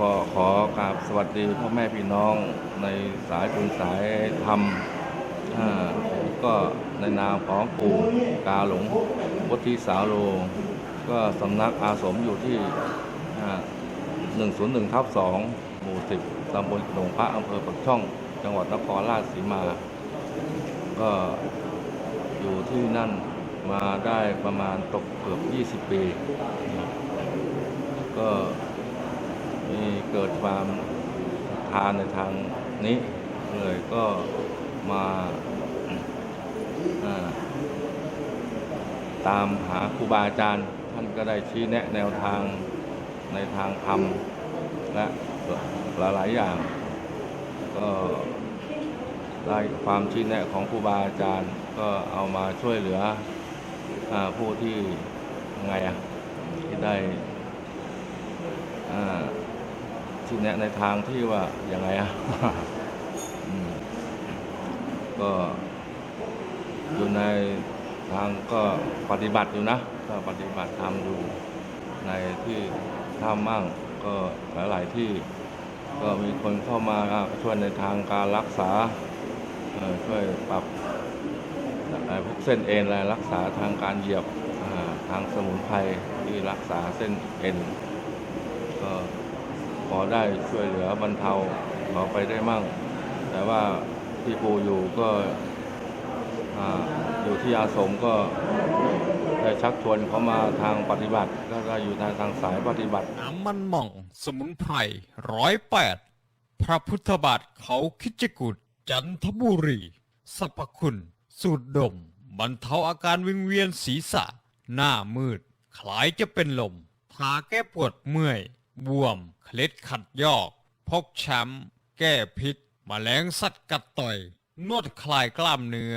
ก็ขอกราบสวัสดีพ่อแม่พี่น้องในสายบุญสายธรรมก็ในนามของปู่กาหลงวัดที่สาวโล ก็สำนักอาสมอยู่ที่อ่า101ทับ2หมู่ 10ตำบลขนงพระอำเภอปักช่อง จังหวัดนครราชสีมา ก็อยู่ที่นั่นมาได้ประมาณตกเกือบ 20 ปี ก็ เกิดความทานในทางนี้เลยก็มาตามหาครูบาอาจารย์ ท่านก็ได้ชี้แนะแนวทางในทางธรรมและหลายๆอย่าง ก็ได้ความชี้แนะของครูบาอาจารย์ ก็เอามาช่วยเหลืออผู้ที่ไงอะที่ได้อ่า ชี้แนะในทางที่ว่าอยังไงอะก็อยู่ในทางก็ปฏิบัติอยู่นะ ก็ปฏิบัติทำอยู่ในที่ทำมั่งก็หลาย ๆ ที่ก็มีคนเข้ามาช่วยในทางการรักษาค่อช่วยปรับเอ่อพวกเส้นเอ็นอะไรรักษาทางการเหยียบทางสมุนไพรที่รักษาเส้นเอ็นก็ พอได้ช่วยเหลือบรรเทาเขาไปได้มั่ง แต่ว่าที่ปูอยู่ก็ออยู่ที่อาสมก็ได้ชักชวนเขามาทางปฏิบัติก็ได้อยู่ทางทางสายปฏิบัติน้ำมันหม่อง สมุนไพรร้อยแปดพระพุทธบาทเขาคิจกุฏจันทบุรีสรรพคุณ สูดดม บรรเทาอาการวิงเวียนศีรษะ หน้ามืด คล้ายจะเป็นลมทาแก้ปวดเมื่อย บวม เคล็ดขัดยอก พกช้ำ แก้พิษมแมลงสัตว์กัดต่อย นวดคลายกล้ามเนื้อ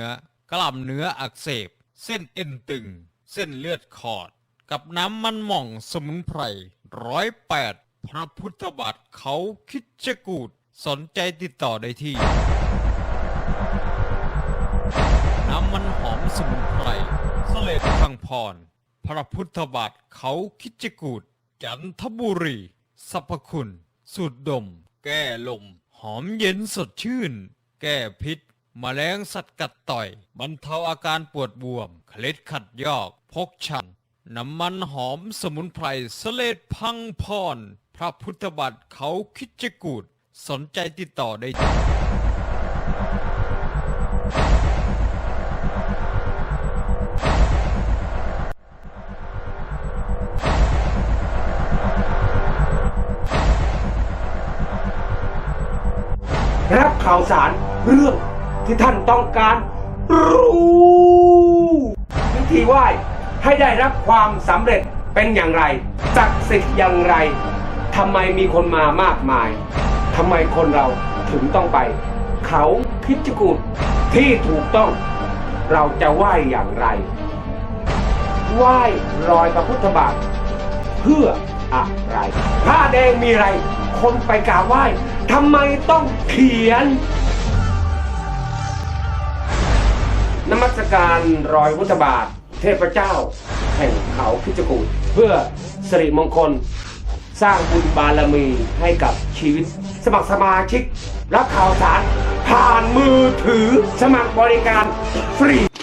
กล้ามเนื้ออักเสบ เส้นเอ็นตึง เส้นเลือดขอด กับน้ำมันหม่องสมุนไพรร้อยแปดพระพุทธบาทเขาคิดจะกูด สนใจติดต่อได้ที่ น้ำมันหอมสมุนไพรสเลดพังพร พระพุทธบาทเขาคิดจะกูด จันทบุรีสรรพคุณ สูดดม แก้ลม หอมเย็นสดชื่น แก้พิษมแมลงสัตว์กัดต่อย บรรเทาอาการปวดบวม เคล็ดขัดยอก พกชัน น้ำมันหอมสมุนไพรสเลดพังพร พระพุทธบาทเขาคิดจกูด สนใจติดต่อได้ที่ รับข่าวสารเรื่องที่ท่านต้องการรู้วิธีไหว้ให้ได้รับความสำเร็จเป็นอย่างไรศักดิ์สิทธิ์อย่างไรทำไมมีคนมามากมายทำไมคนเราถึงต้องไป เขาพิจกูดที่ถูกต้อง เราจะไหว้อย่างไร ไหว้รอยพระพุทธบาทเพื่ออะไรผ้าแดงมีอะไร คนไปกราบไหว้ ทำไมต้องเขียน นมัสการรอยพุทธบาท เทพเจ้า แห่งเขาพิจกูฏเพื่อสิริมงคล สร้างบุญบารมีให้กับชีวิต สมัครสมาชิก รับข่าวสาร ผ่านมือถือสมัครบริการฟรี